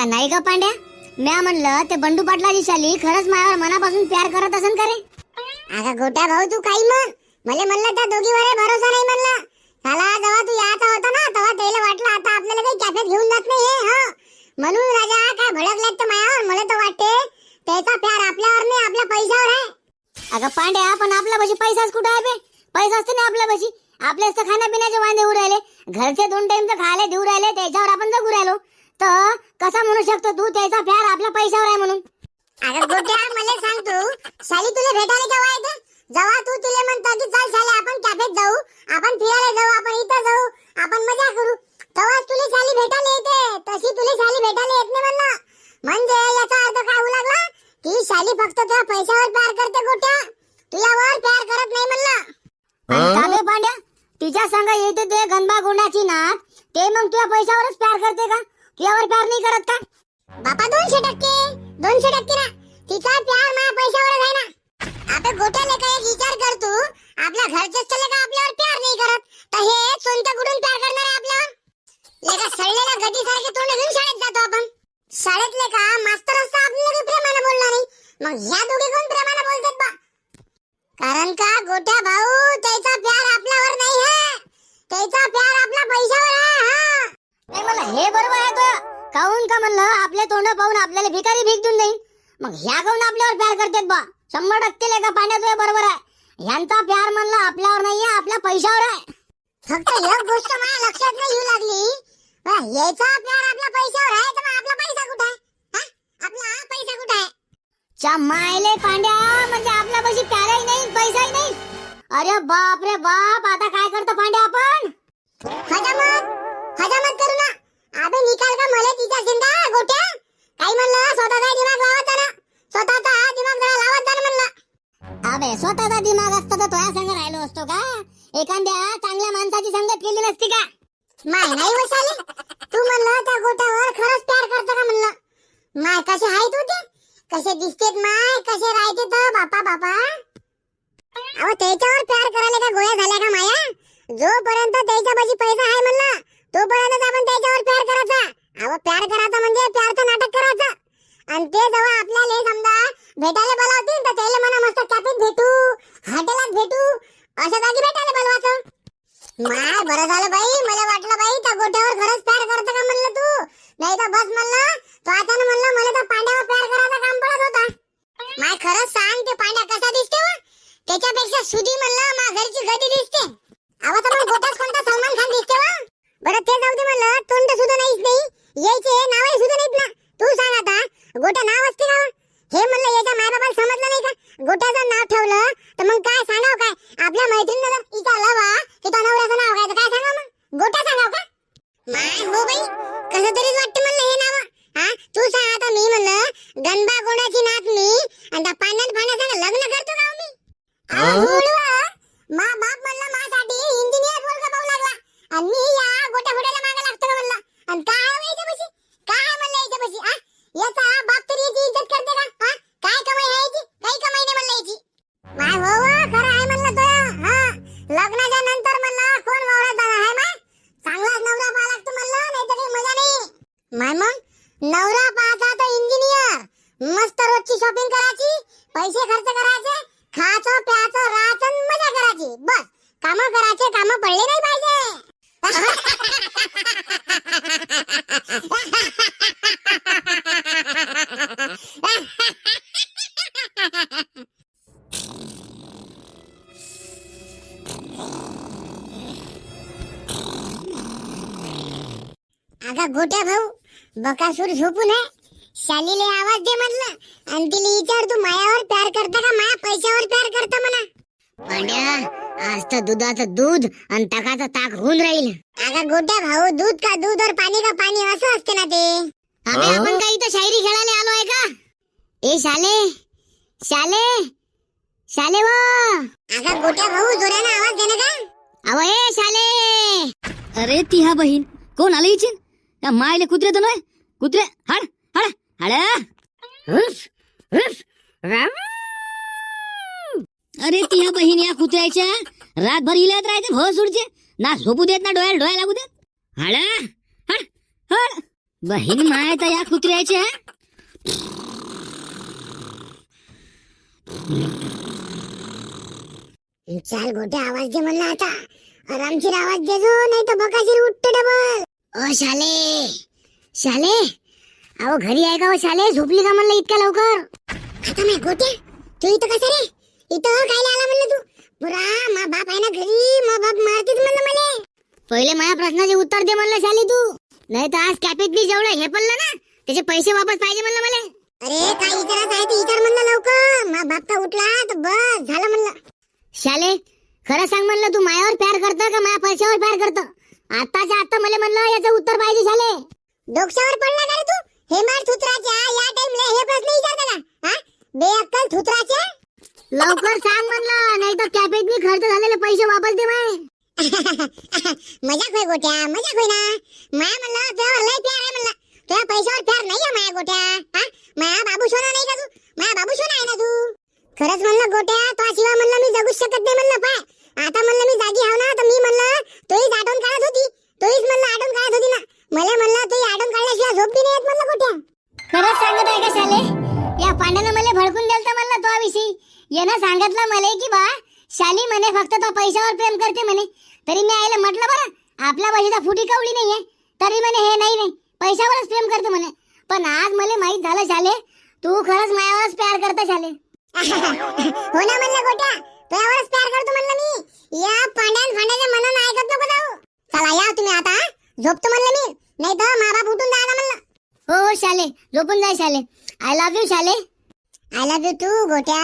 अगं नाही का पांड्या. म्या म्हणलं ते बंडू पाटलाची शाली खरंच माझ्यावर मनापासून प्यार करत असन का रे? अगं गोट्या भाऊ तू काही म्हण मला म्हणलं त्या दोघीवर भरोसा नाही म्हणलं. झाला जेव्हा तू याचा होता ना तेव्हा त्याला वाटलं आता आपल्याला काही कॅफेत घेऊन जात नाही हे म्हणून राजा काय भडकल्यात तर मायावर? मला तर वाटते त्याचा प्यार आपल्यावर नाही आपल्या पैशावर आहे. अगं पांड्या पण आपल्या पाशी पैसाच कुठं आहे बे? पैसा असते ना आपल्या पाशी आपल्याच तर खाण्यापिण्याचे वांदे उर घरचे दोन टाइम तर खायला देऊ राहिले त्याच्यावर आपण जगू राहिलो. तर कसा म्हणू शकतो तू? त्याचा प्यार आपल्या पैशावर आहे म्हणून. अगं गोट्या मला सांग तू. शाली तुला भेटायला केव्हा येते? जेव्हा तू तुला म्हणतो की चल शाली आपण कॅफेत जाऊ. आपण फिरायला जाऊ आपण इथं जाऊ. आपण मजा करू. तेव्हाच तुला शाली भेटायला येते. तशी तुला शाली भेटायला येत नाही म्हणलं. म्हणजे याचा अर्थ काय होऊ लागला? की शाली फक्त तुझ्या पैशावर प्यार करते गोट्या तुझ्यावर प्यार करत नाही म्हणलं. पांड्या तिच्या संग येते ते गंबा गुंडाची नात. ते मग तुझ्या पैशावरच प्यार करते का? तुझ्यावर प्यार नाही करत का? बापा दोनशे टक्के. दोनशे टक्के ना. तिचा प्यार माझ्या पैशावर आहे ना आता गोट्याले काय एक विचार कर तू. आपल्या घरचेच तर का आपल्यावर प्यार नाही करत? तर हे कोणत्या कुठून प्यार करणार आहे आपल्यावर लेका गटी सारखे तोंड घेऊन शाळेत जातो आपण. शाळेतले का मास्तर असता आपल्याला काही प्रेमाने बोलणार नाही. मग ह्या दोघे कोण प्रेमाने बोलतात बा? कारण का गोट्या भाऊ त्याचा प्यार आपल्यावर नाही है त्याचा प्यार आपल्या पैशावर आहे हा हे बरोबर आहे तो. काहून का म्हणलं आपले तोंड पाहून आपल्याला भिकारी भीक देऊन देईन? मग ह्या काहून आपल्यावर प्यार करतात बा? शंभर टक्के लेका पाण्यात बरोबर आहे. ह्यांचा प्यार म्हणलं आपल्यावर नाहीये आपल्या पैशावर आहे. फक्त एक गोष्ट माझ्या लक्षात नाही येऊ लागली. याचा प्यार आपल्या पैशावर आहे तर आपला पैसा कुठे आहे? हा? आपला हा पैसा कुठे आहे? च्या मायले पांड्या म्हणजे आपल्या पैसे प्यारही नाही पैसाही नाही. अरे बाप रे बाप आता काय करतो पांड्या आपण? स्वतःचा दिमाग असता तर तुझ्या संग राहिलो असतो का? एखाद्या चांगल्या माणसाची संगत केली नसती का? माय नाही हो वशाली तू म्हणलं त्या गोट्यावर खरंच प्यार करतो का म्हणलं? माय कसे आहेत होते कसे दिसतेत माय? कसे राहते तर बापा बापा? अहो त्याच्यावर प्यार करायला का गोळ्या झाल्या का माया? जोपर्यंत त्याच्या त्याच्यापाशी पैसा आहे म्हणलं तोपर्यंत आपण त्याच्यावर प्यार करायचा. अहो प्यार करायचा म्हणजे प्यारचं नाटक करायचं. आणि ते जेव्हा आपल्याला समजा भेटायला बोलावतील तर त्याला म्हणा मस्त कॅफेत भेटू हॉटेलात भेटू अशा जागी भेटायला बोलवायचं माय बरं झालं बाई मला वाटलं बाई त्या गोट्यावर खरंच प्यार करतं का म्हणलं तू? नाही तर बस म्हणलं तो आता म्हणलं मला तर पांड्यावर प्यार करायचं काम पडत होता. माय खरंच सांग ते पांड्या कसा दिसते वा? त्याच्यापेक्षा सुधी म्हणलं मा घरची गदी दिसते. आवा तर मग गोटाच कोणता सलमान खान दिसते वा? बरं ते जाऊ दे म्हणलं तोंड सुद्धा नाहीच नाही यायचे नावही सुद्धा नाहीत ना. तू सांग आता गोटा नाव असते का हे म्हणलं याच्या मायबापाला समजलं नाही का? गोट्याचं नाव ठेवलं तर मग काय सांगाव काय? आपल्या मैत्रिणीनं जर इचा लावा की तो नवऱ्याचं नाव काय तर काय सांगाव मग गोटा सांगाव का? माय हो बाई कसं तरीच वाटतं म्हणलं हे नाव. हा तू सांग आता मी म्हणलं गणबा गोडाची नात मी बस. काम करायचे काम पडले नाही पाहिजे. अगं गोट्या भाऊ बकासूर झोपून आहे शालीले आवाज दे म्हटलं आणि तिला विचार तू मायावर प्यार करता का? माया पैशावर प्यार करता म्हणा. पांड्या आज तर दुधाचं दूध आणि ताकाचं ताक होऊन राहील. अगं गोट्या भाऊ दूध का दूध और पाणी का पाणी असं असते ना ते. अबे? आपण काय इथं शायरी खेळायला आलो आहे का? ए शाले शाले शाले व. अगं गोट्या भाऊ जोरानं आवाज दे ना का अव ए शाले. अरे ती हा बहीण. कोण आलं इचिन? त्या मायले कुत्रे तर नाही कुत्रे हाड हाड हाड. राम. अरे ती हा बहीण या कुत्र्याच्या रातभर इल्यात राहते भव सुडचे ना झोपू देत ना डोळ्याला डोळ्या लागू देत. हाड हाड हाड बहीण माय तर या कुत्र्याच्या. चाल गोट्या आवाज दे म्हणला आता. आरामशीर आवाज दे जो नाही तर बकाशीर उठते डबल ओ शाले. शाले? अहो घरी आहे का हो शाले? झोपली का म्हणलं इतक्या लवकर? आता नाही गोट्या. तू इथं कसा रे? इथं खायला आला म्हणलं तू? पुरा मा बाप आहे ना घरी मा बाप मारतीच म्हणलं मला. पहिले माझ्या प्रश्नाचे उत्तर दे म्हणलं शाली तू. नाही तर आज कॅपेत बी जेवढं हे पडलं ना त्याचे पैसे वापस पाहिजे म्हणलं मला. अरे काय विचारायचं आहे ते विचार म्हणलं लवकर. मा बाप का उठला तर बस झालं म्हणलं. शाले खरं सांग म्हणलं तू मायावर प्यार करतो का माया पैशावर प्यार करतो? आताच्या आता मला म्हणलं याचं उत्तर पाहिजे शाले. डोक्यावर पडला का रे तू? हे मार थुत्राच्या या टाइमला हे प्रश्न विचारता का? हा? बेअक्कल थुत्राच्या? लवकर सांग म्हणलं नाही तर कॅफेत मी खर्च झालेले पैसे वापस दे माय मजाक होय गोट्या मजाक होय ना? माया म्हणलं तुझ्यावर लय प्यार आहे म्हणलं. तुझ्या पैशावर प्यार नाही आहे माया गोट्या हा? माया बाबू सोना नाही का तू? माया बाबू सोना आहे ना तू? खरंच म्हणलं गोट्या तो शिवाय म्हणलं मी जगूच शकत नाही म्हणलं पाय. आता म्हणलं मी जागी हाव ना तर मी म्हणलं तोहीच आठवण काढत होती. तोहीच म्हणलं आठवण काढत होती ना. मला म्हणलं तोही आठवण काढल्याशिवाय झोप बी नाही येत म्हणलं गोट्या. खरंच सांगत आहे का शाले? या पांड्यानं मला भडकून दिलं म्हणलं तो विषयी यानं सांगितलं मला की बा शाली म्हणे फक्त तो पैशावर प्रेम करते म्हणे. तरी मी आईला म्हटलं बरं आपल्या भाषेचा फुटी कवडी नाहीये. तरी म्हणे हे नाही नाही पैशावरच प्रेम करते म्हणे. पण आज मला माहीत झालं शाले तू खरंच मायावरच प्यार करता शाले. हो ना म्हणलं गोट्या तुझ्यावरच प्यार करतो म्हणलं मी. या पांड्यान फांड्याच्या मनानं ऐकत नको जाऊ. चला या तुम्ही आता झोपतो म्हणलं मी. नाही तर मा बाप उठून जायला म्हणलं. हो हो शाले. झोपून जाय शाले. आय लव्ह यू शाले. आय लव्ह यू टू गोट्या.